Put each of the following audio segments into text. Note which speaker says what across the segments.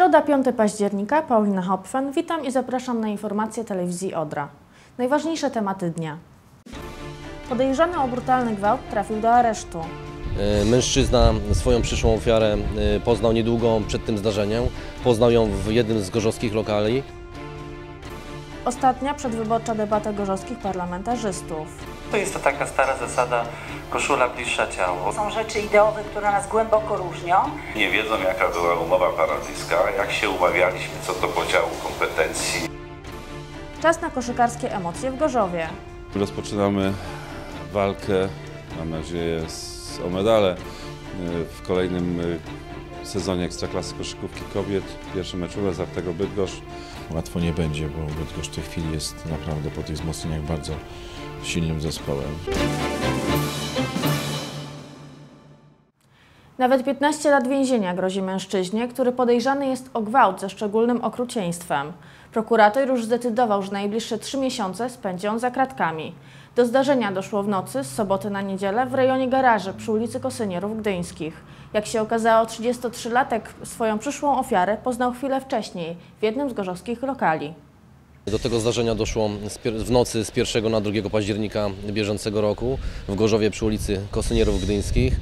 Speaker 1: Środa 5 października, Paulina Hopfen. Witam i zapraszam na informacje telewizji Odra. Najważniejsze tematy dnia. Podejrzany o brutalny gwałt trafił do aresztu.
Speaker 2: E, Mężczyzna swoją przyszłą ofiarę e, poznał niedługo przed tym zdarzeniem. Poznał ją w jednym z gorzowskich lokali.
Speaker 1: Ostatnia przedwyborcza debata gorzowskich parlamentarzystów.
Speaker 3: To jest to taka stara zasada koszula bliższa ciału.
Speaker 4: Są rzeczy ideowe, które nas głęboko różnią.
Speaker 5: Nie wiedzą jaka była umowa paradyjska, jak się umawialiśmy co do podziału kompetencji.
Speaker 1: Czas na koszykarskie emocje w Gorzowie.
Speaker 6: Rozpoczynamy walkę, mam nadzieję, z, o medale y, w kolejnym y, sezonie Ekstraklasy Koszykówki Kobiet. Pierwszy mecz u Lazartego Bydgoszcz.
Speaker 7: Łatwo nie będzie, bo Bydgoszcz w tej chwili jest naprawdę po tych wzmocnieniach bardzo silnym zespołem.
Speaker 1: Nawet 15 lat więzienia grozi mężczyźnie, który podejrzany jest o gwałt ze szczególnym okrucieństwem. Prokurator już zdecydował, że najbliższe trzy miesiące spędzi on za kratkami. Do zdarzenia doszło w nocy z soboty na niedzielę w rejonie garaży przy ulicy Kosynierów Gdyńskich. Jak się okazało, 33-latek swoją przyszłą ofiarę poznał chwilę wcześniej w jednym z gorzowskich lokali.
Speaker 2: Do tego zdarzenia doszło w nocy z 1 na 2 października bieżącego roku w Gorzowie przy ulicy Kosynierów Gdyńskich.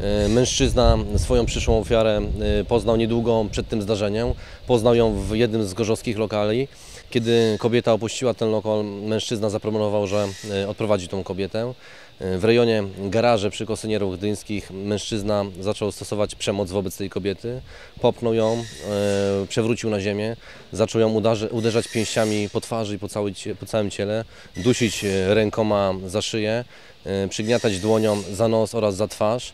Speaker 2: E, Mężczyzna swoją przyszłą ofiarę e, poznał niedługo przed tym zdarzeniem. Poznał ją w jednym z gorzowskich lokali. Kiedy kobieta opuściła ten lokal, mężczyzna zaproponował, że e, odprowadzi tą kobietę. E, W rejonie garaży przy Kosynierów Gdyńskich mężczyzna zaczął stosować przemoc wobec tej kobiety. Popchnął ją, e, przewrócił na ziemię, zaczął ją uderzać pięściami po twarzy i po, po całym ciele, dusić rękoma za szyję, przygniatać dłonią za nos oraz za twarz.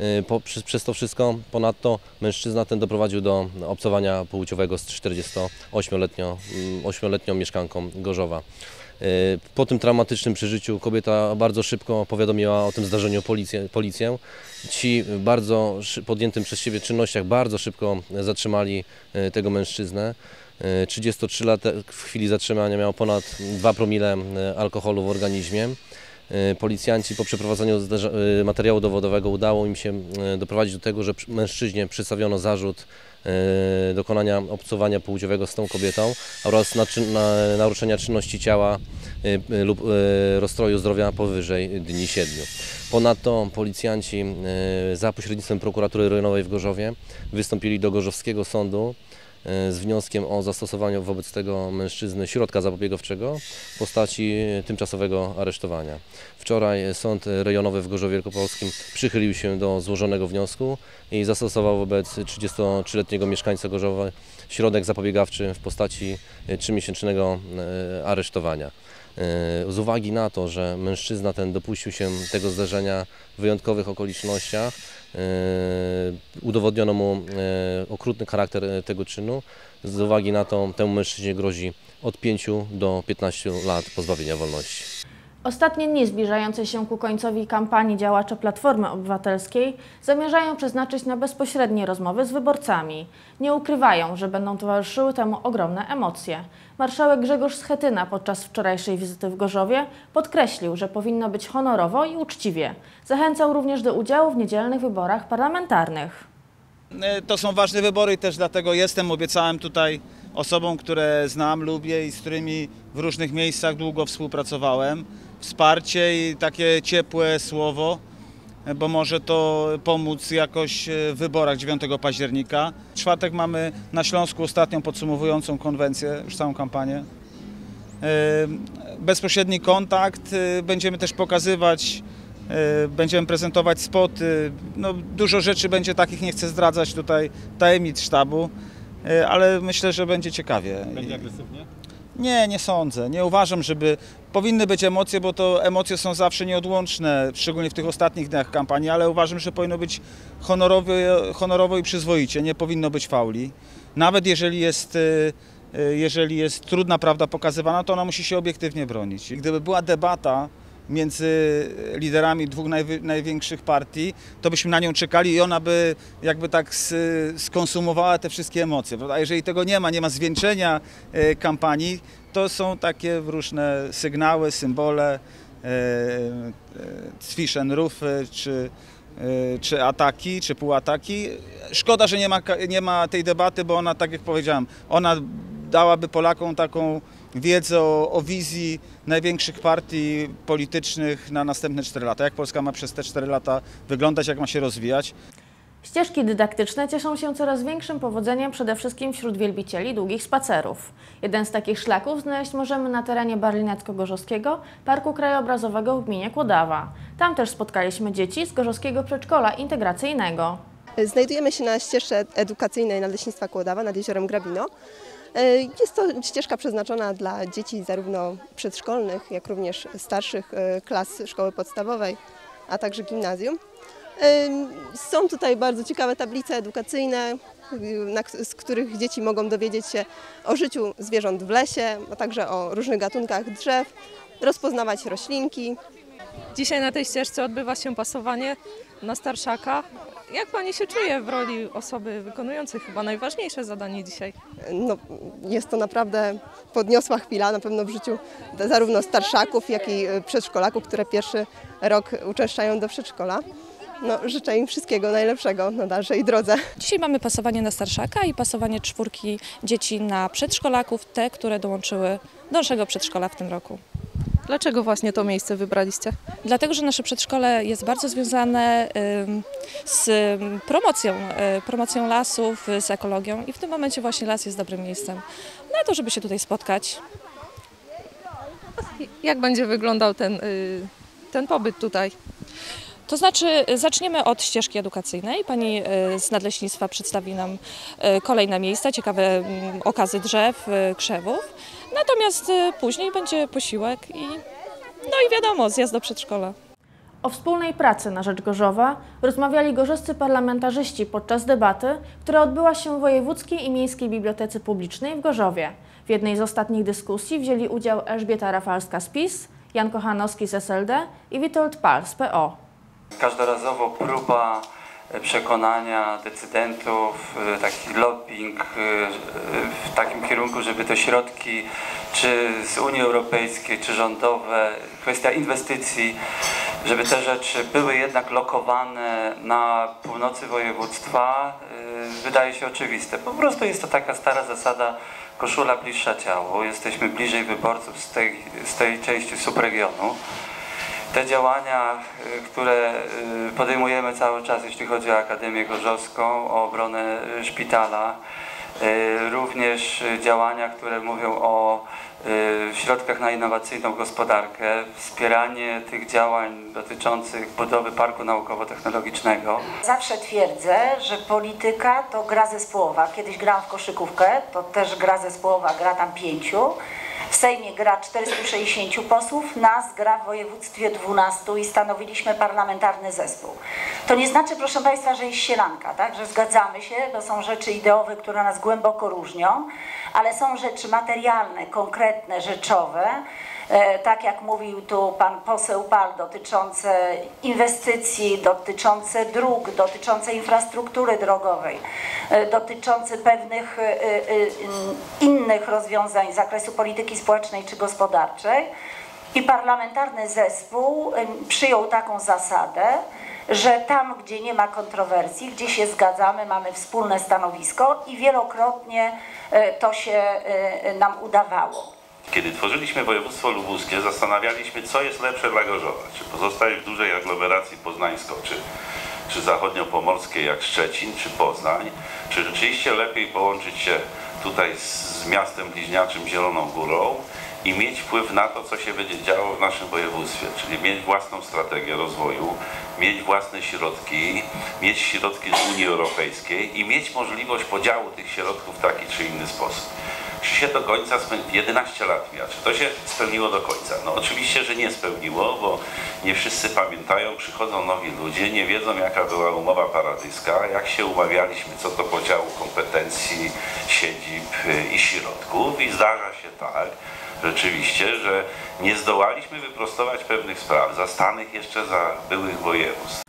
Speaker 2: E, Po, przez, przez to wszystko ponadto mężczyzna ten doprowadził do obcowania płciowego z 48-letnią 8-letnią mieszkanką Gorzowa. E, Po tym traumatycznym przeżyciu kobieta bardzo szybko powiadomiła o tym zdarzeniu policję. policję. Ci bardzo podjętym przez siebie czynnościach bardzo szybko zatrzymali e, tego mężczyznę. E, 33-latek w chwili zatrzymania miał ponad 2 promile alkoholu w organizmie. E, Policjanci po przeprowadzeniu e, materiału dowodowego udało im się e, doprowadzić do tego, że mężczyźnie przedstawiono zarzut dokonania obcowania płciowego z tą kobietą oraz naruszenia czynności ciała lub rozstroju zdrowia powyżej dni siedmiu. Ponadto policjanci za pośrednictwem prokuratury rejonowej w Gorzowie wystąpili do Gorzowskiego Sądu z wnioskiem o zastosowanie wobec tego mężczyzny środka zapobiegawczego w postaci tymczasowego aresztowania. Wczoraj Sąd Rejonowy w Gorzowie Wielkopolskim przychylił się do złożonego wniosku i zastosował wobec 33-letniego mieszkańca Gorzowa środek zapobiegawczy w postaci trzymiesięcznego e, aresztowania. Z uwagi na to, że mężczyzna ten dopuścił się tego zdarzenia w wyjątkowych okolicznościach, e, udowodniono mu e, okrutny charakter e, tego czynu. Z uwagi na to temu mężczyźnie grozi od 5 do 15 lat pozbawienia wolności.
Speaker 1: Ostatnie dni zbliżające się ku końcowi kampanii działacze Platformy Obywatelskiej zamierzają przeznaczyć na bezpośrednie rozmowy z wyborcami. Nie ukrywają, że będą towarzyszyły temu ogromne emocje. Marszałek Grzegorz Schetyna podczas wczorajszej wizyty w Gorzowie podkreślił, że powinno być honorowo i uczciwie. Zachęcał również do udziału w niedzielnych wyborach parlamentarnych.
Speaker 8: E, To są ważne wybory i też dlatego jestem, obiecałem tutaj osobom, które znam, lubię i z którymi w różnych miejscach długo współpracowałem. Wsparcie i takie ciepłe słowo, bo może to pomóc jakoś e, w wyborach 9 października. W czwartek mamy na Śląsku ostatnią podsumowującą konwencję, już całą kampanię. E, Bezpośredni kontakt, e, będziemy też pokazywać Będziemy prezentować spoty. No, dużo rzeczy będzie takich, nie chcę zdradzać tutaj tajemnic sztabu, ale myślę, że będzie ciekawie. Będzie agresywnie? Nie, nie sądzę. Nie uważam, żeby. Powinny być emocje, bo to emocje są zawsze nieodłączne, szczególnie w tych ostatnich dniach kampanii, ale uważam, że powinno być honorowo, honorowo i przyzwoicie. Nie powinno być fauli. Nawet jeżeli jest. e, e, Jeżeli jest trudna prawda pokazywana, to ona musi się obiektywnie bronić. I gdyby była debata między liderami dwóch najwy, największych partii, to byśmy na nią czekali i ona by jakby tak skonsumowała te wszystkie emocje. Prawda? A jeżeli tego nie ma, nie ma zwieńczenia e, kampanii, to są takie różne sygnały, symbole, e, e, Zwischen Rufy, czy czy ataki, czy półataki. Szkoda, że nie ma, nie ma tej debaty, bo ona, tak jak powiedziałem, ona dałaby Polakom taką wiedzę o, o wizji największych partii politycznych na następne 4 lata. Jak Polska ma przez te 4 lata wyglądać, jak ma się rozwijać.
Speaker 1: Ścieżki dydaktyczne cieszą się coraz większym powodzeniem przede wszystkim wśród wielbicieli długich spacerów. Jeden z takich szlaków znaleźć możemy na terenie Barlinecko-Gorzowskiego Parku Krajobrazowego w gminie Kłodawa. Tam też spotkaliśmy dzieci z Gorzowskiego Przedszkola Integracyjnego.
Speaker 9: Znajdujemy się na ścieżce edukacyjnej Nadleśnictwa Kłodawa nad jeziorem Grabino. E, Jest to ścieżka przeznaczona dla dzieci zarówno przedszkolnych, jak również starszych e, klas szkoły podstawowej, a także gimnazjum. E, Są tutaj bardzo ciekawe tablice edukacyjne, z których dzieci mogą dowiedzieć się o życiu zwierząt w lesie, a także o różnych gatunkach drzew, rozpoznawać roślinki,
Speaker 10: Dzisiaj na tej ścieżce odbywa się pasowanie na starszaka. Jak Pani się czuje w roli osoby wykonującej chyba najważniejsze zadanie dzisiaj?
Speaker 9: no, jest to naprawdę podniosła chwila na pewno w życiu zarówno starszaków, jak i e, przedszkolaków, które pierwszy rok uczęszczają do przedszkola. No, życzę im wszystkiego najlepszego na dalszej drodze.
Speaker 11: Dzisiaj mamy pasowanie na starszaka i pasowanie czwórki dzieci na przedszkolaków, te, które dołączyły do naszego przedszkola w tym roku.
Speaker 10: Dlaczego właśnie to miejsce wybraliście?
Speaker 11: Dlatego, że nasze przedszkole jest bardzo związane z promocją, y, promocją lasów, y, z ekologią i w tym momencie właśnie las jest dobrym miejscem na to, żeby się tutaj spotkać.
Speaker 10: Jak będzie wyglądał ten, y, ten pobyt tutaj?
Speaker 11: To znaczy, zaczniemy od ścieżki edukacyjnej. Pani y, z Nadleśnictwa przedstawi nam y, kolejne miejsca, ciekawe mm, okazy drzew, y, krzewów. Natomiast później będzie posiłek i no i wiadomo, zjazd do przedszkola.
Speaker 1: O wspólnej pracy na rzecz Gorzowa rozmawiali gorzowscy parlamentarzyści podczas debaty, która odbyła się w Wojewódzkiej i Miejskiej Bibliotece Publicznej w Gorzowie. W jednej z ostatnich dyskusji wzięli udział Elżbieta Rafalska z PiS, Jan Kochanowski z SLD i Witold Pal z PO.
Speaker 3: Każdorazowo próba e, przekonania decydentów, e, taki lobbying e, w takim kierunku, żeby te środki czy z Unii Europejskiej, czy rządowe, kwestia inwestycji, żeby te rzeczy były jednak lokowane na północy województwa, wydaje się oczywiste. Po prostu jest to taka stara zasada koszula bliższa ciału. Jesteśmy bliżej wyborców z tej, z tej części subregionu. Te działania, y, które y, podejmujemy cały czas, jeśli chodzi o Akademię Gorzowską, o obronę y, szpitala, również działania, które mówią o środkach na innowacyjną gospodarkę, wspieranie tych działań dotyczących budowy parku naukowo-technologicznego.
Speaker 4: Zawsze twierdzę, że polityka to gra zespołowa. Kiedyś grałam w koszykówkę, to też gra zespołowa, gra tam pięciu. W Sejmie gra 460 posłów, nas gra w województwie 12 i stanowiliśmy parlamentarny zespół. To nie znaczy, proszę Państwa, że jest sielanka, tak? że zgadzamy się, to są rzeczy ideowe, które nas głęboko różnią, ale są rzeczy materialne, konkretne, rzeczowe, tak jak mówił tu pan poseł Pal, dotyczące inwestycji, dotyczące dróg, dotyczące infrastruktury drogowej, e, dotyczące pewnych e, e, e, innych rozwiązań z zakresu polityki społecznej czy gospodarczej. I parlamentarny zespół przyjął taką zasadę, że tam, gdzie nie ma kontrowersji, gdzie się zgadzamy, mamy wspólne stanowisko i wielokrotnie e, to się e, nam udawało.
Speaker 5: Kiedy tworzyliśmy województwo lubuskie, zastanawialiśmy, co jest lepsze dla Gorzowa. Czy pozostać w dużej aglomeracji poznańsko, czy, czy zachodniopomorskiej jak Szczecin, czy Poznań, czy rzeczywiście lepiej połączyć się tutaj z, miastem bliźniaczym Zieloną Górą i mieć wpływ na to, co się będzie działo w naszym województwie, czyli mieć własną strategię rozwoju, mieć własne środki, mieć środki z Unii Europejskiej i mieć możliwość podziału tych środków w taki czy inny sposób. Czy się do końca spełniło? 11 lat mija. Czy to się spełniło do końca? No oczywiście, że nie spełniło, bo nie wszyscy pamiętają, przychodzą nowi ludzie, nie wiedzą jaka była umowa paradyjska, jak się umawialiśmy co do podziału kompetencji, siedzib y, i środków i zdarza się tak, rzeczywiście, że nie zdołaliśmy wyprostować pewnych spraw, zastanych jeszcze za byłych województw.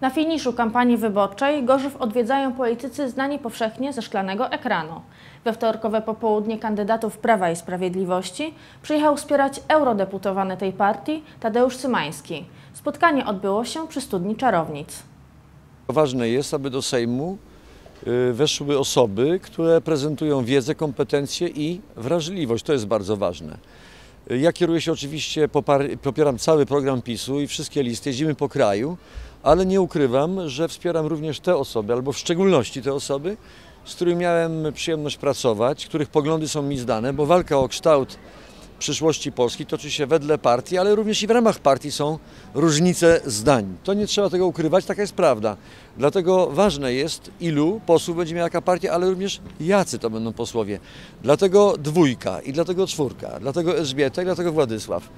Speaker 1: Na finiszu kampanii wyborczej Gorzów odwiedzają politycy znani powszechnie ze szklanego ekranu. We wtorkowe popołudnie kandydatów Prawa i Sprawiedliwości przyjechał wspierać eurodeputowany tej partii Tadeusz Cymański. Spotkanie odbyło się przy studni Czarownic.
Speaker 12: Ważne jest, aby do Sejmu y, weszły osoby, które prezentują wiedzę, kompetencje i wrażliwość. To jest bardzo ważne. Ja kieruję się oczywiście, popieram cały program PiSu i wszystkie listy, jeździmy po kraju, ale nie ukrywam, że wspieram również te osoby, albo w szczególności te osoby, z którymi miałem przyjemność pracować, których poglądy są mi zdane, bo walka o kształt przyszłości Polski toczy się wedle partii, ale również i w ramach partii są różnice zdań. To nie trzeba tego ukrywać, taka jest prawda. Dlatego ważne jest, ilu posłów będzie miała jaka partia, ale również jacy to będą posłowie. Dlatego dwójka i dlatego czwórka, dlatego Elżbieta i dlatego Władysław.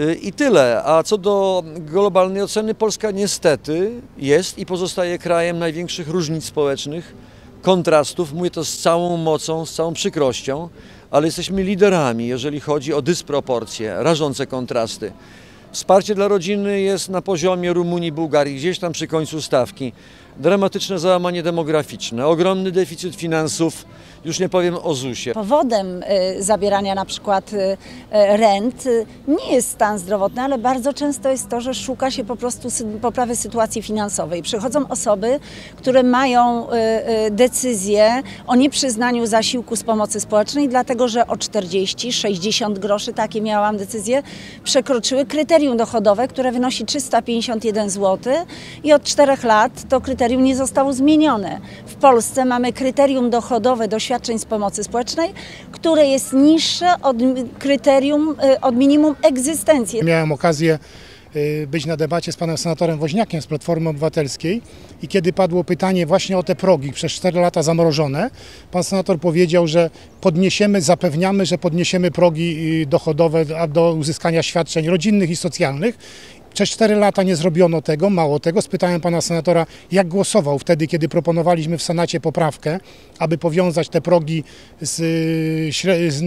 Speaker 12: Y, I tyle. A co do globalnej oceny, Polska niestety jest i pozostaje krajem największych różnic społecznych, kontrastów. Mówię to z całą mocą, z całą przykrością, ale jesteśmy liderami, jeżeli chodzi o dysproporcje, rażące kontrasty. Wsparcie dla rodziny jest na poziomie Rumunii, Bułgarii, gdzieś tam przy końcu stawki. Dramatyczne załamanie demograficzne, ogromny deficyt finansów, już nie powiem o ZUS-ie.
Speaker 4: Powodem y, zabierania na przykład y, y, rent nie jest stan zdrowotny, ale bardzo często jest to, że szuka się po prostu poprawy sytuacji finansowej. Przychodzą osoby, które mają decyzję o nieprzyznaniu zasiłku z pomocy społecznej, dlatego że o 40-60 groszy, takie miałam decyzje, przekroczyły kryterium dochodowe, które wynosi 351 zł i od 4 lat to kryterium nie zostało zmienione. W Polsce mamy kryterium dochodowe do świadczeń z pomocy społecznej, które jest niższe od kryterium, y, od minimum egzystencji.
Speaker 13: Miałem okazję y, być na debacie z panem senatorem Woźniakiem z Platformy Obywatelskiej i kiedy padło pytanie właśnie o te progi przez 4 lata zamrożone, pan senator powiedział, że podniesiemy, zapewniamy, że podniesiemy progi y, dochodowe do uzyskania świadczeń rodzinnych i socjalnych. Przez 4 lata nie zrobiono tego, mało tego. Spytałem pana senatora, jak głosował wtedy, kiedy proponowaliśmy w Senacie poprawkę, aby powiązać te progi z, z,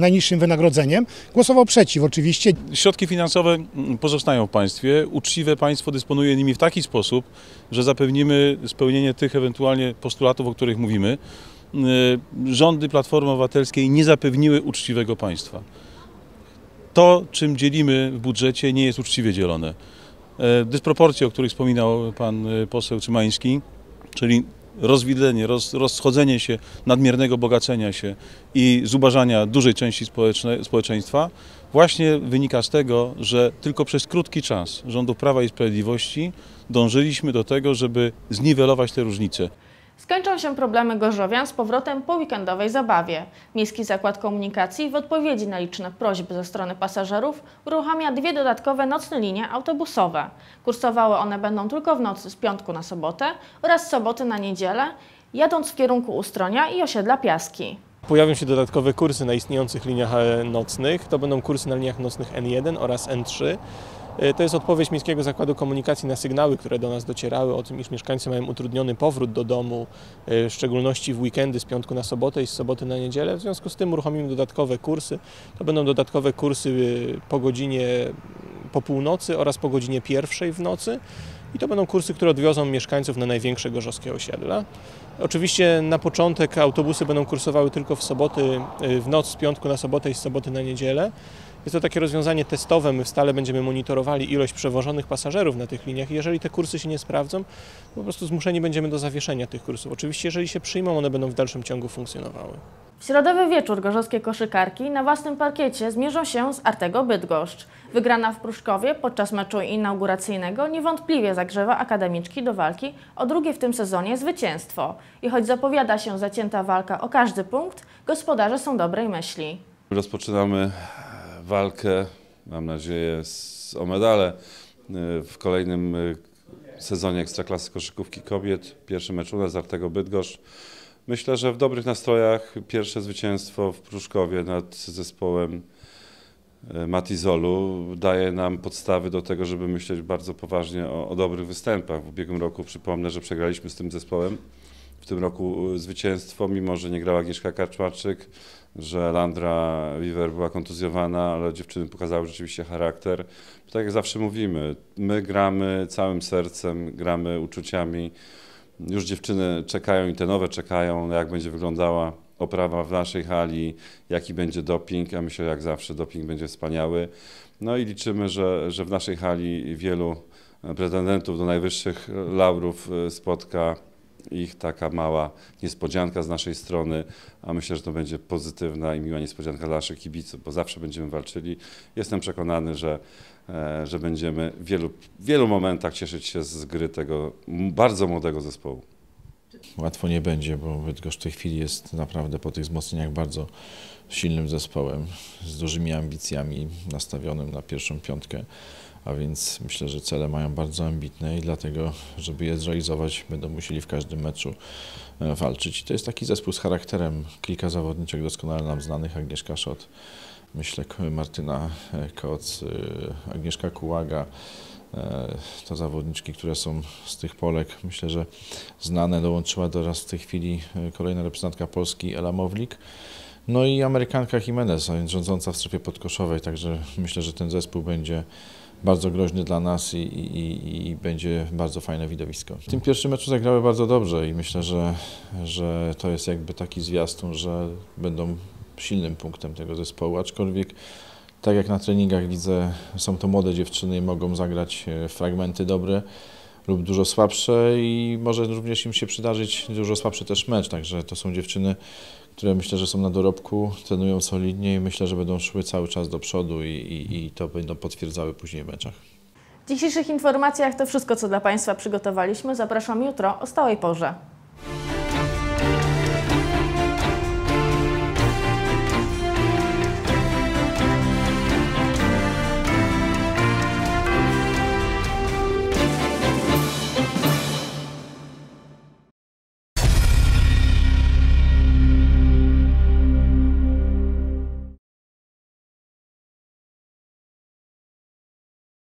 Speaker 13: najniższym wynagrodzeniem. Głosował przeciw oczywiście.
Speaker 14: Środki finansowe pozostają w państwie. Uczciwe państwo dysponuje nimi w taki sposób, że zapewnimy spełnienie tych ewentualnie postulatów, o których mówimy. Y, Rządy Platformy Obywatelskiej nie zapewniły uczciwego państwa. To, czym dzielimy w budżecie, nie jest uczciwie dzielone. E, Dysproporcje, o których wspominał pan y, poseł Cymański, czyli rozwidlenie, roz, rozchodzenie się, nadmiernego bogacenia się i zubażania dużej części społeczne, społeczeństwa, właśnie wynika z tego, że tylko przez krótki czas rządów Prawa i Sprawiedliwości dążyliśmy do tego, żeby zniwelować te różnice.
Speaker 1: Skończą się problemy gorzowian z powrotem po weekendowej zabawie. Miejski Zakład Komunikacji w odpowiedzi na liczne prośby ze strony pasażerów uruchamia dwie dodatkowe nocne linie autobusowe. Kursowały one będą tylko w nocy z piątku na sobotę oraz z soboty na niedzielę, jadąc w kierunku Ustronia i osiedla Piaski.
Speaker 15: Pojawią się dodatkowe kursy na istniejących liniach e, nocnych. To będą kursy na liniach nocnych N1 oraz N3. E, To jest odpowiedź Miejskiego Zakładu Komunikacji na sygnały, które do nas docierały o tym, iż mieszkańcy mają utrudniony powrót do domu, e, w szczególności w weekendy z piątku na sobotę i z soboty na niedzielę. W związku z tym uruchomimy dodatkowe kursy. To będą dodatkowe kursy e, po godzinie po północy oraz po godzinie pierwszej w nocy. I to będą kursy, które odwiozą mieszkańców na największe gorzowskie osiedla. Oczywiście na początek autobusy będą kursowały tylko w soboty, w noc z piątku na sobotę i z soboty na niedzielę. Jest to takie rozwiązanie testowe, my stale będziemy monitorowali ilość przewożonych pasażerów na tych liniach i jeżeli te kursy się nie sprawdzą, po prostu zmuszeni będziemy do zawieszenia tych kursów. Oczywiście jeżeli się przyjmą, one będą w dalszym ciągu funkcjonowały.
Speaker 1: W środowy wieczór gorzowskie koszykarki na własnym parkiecie zmierzą się z Artego Bydgoszcz. Wygrana w Pruszkowie podczas meczu inauguracyjnego niewątpliwie zagrzewa akademiczki do walki o drugie w tym sezonie zwycięstwo. I choć zapowiada się zacięta walka o każdy punkt, gospodarze są dobrej myśli.
Speaker 6: Rozpoczynamy walkę, mam nadzieję, z, o medale y, w kolejnym y, sezonie Ekstraklasy Koszykówki Kobiet. Pierwszy mecz u nas Artego Bydgoszcz. Myślę, że w dobrych nastrojach pierwsze zwycięstwo w Pruszkowie nad zespołem y, Matizolu daje nam podstawy do tego, żeby myśleć bardzo poważnie o, o dobrych występach. W ubiegłym roku przypomnę, że przegraliśmy z tym zespołem. W tym roku zwycięstwo, mimo że nie grała Agnieszka Karczmarczyk, że Landra Weaver była kontuzjowana, ale dziewczyny pokazały rzeczywiście charakter. Tak jak zawsze mówimy, my gramy całym sercem, gramy uczuciami. Już dziewczyny czekają i te nowe czekają, jak będzie wyglądała oprawa w naszej hali, jaki będzie doping. Ja myślę, jak zawsze, doping będzie wspaniały. No i liczymy, że, że w naszej hali wielu pretendentów do najwyższych laurów e, spotka ich taka mała niespodzianka z naszej strony, a myślę, że to będzie pozytywna i miła niespodzianka dla naszych kibiców, bo zawsze będziemy walczyli. Jestem przekonany, że, e, że będziemy w wielu, w wielu momentach cieszyć się z gry tego bardzo młodego zespołu.
Speaker 7: Łatwo nie będzie, bo Bydgoszcz w tej chwili jest naprawdę po tych wzmocnieniach bardzo silnym zespołem, z dużymi ambicjami, nastawionym na pierwszą piątkę, a więc myślę, że cele mają bardzo ambitne i dlatego, żeby je zrealizować, będą musieli w każdym meczu e, walczyć. I to jest taki zespół z charakterem, kilka zawodniczek doskonale nam znanych, Agnieszka Szot, myślę Martyna e, Koc, e, Agnieszka Kułaga, to zawodniczki, które są z tych Polek, myślę, że znane. Dołączyła do nas w tej chwili e, kolejna reprezentantka Polski, Ela Mowlik. No i Amerykanka Jimenez, rządząca w strefie podkoszowej, także myślę, że ten zespół będzie bardzo groźny dla nas i, i- i będzie bardzo fajne widowisko. W tym pierwszym meczu zagrały bardzo dobrze i myślę, że, że to jest jakby taki zwiastun, że będą silnym punktem tego zespołu, aczkolwiek tak jak na treningach widzę, są to młode dziewczyny i mogą zagrać e, fragmenty dobre lub dużo słabsze i może również im się przydarzyć dużo słabszy też mecz, także to są dziewczyny, które myślę, że są na dorobku, trenują solidnie i myślę, że będą szły cały czas do przodu i, i, i to będą potwierdzały później w meczach.
Speaker 1: W dzisiejszych informacjach to wszystko, co dla Państwa przygotowaliśmy. Zapraszam jutro o stałej porze.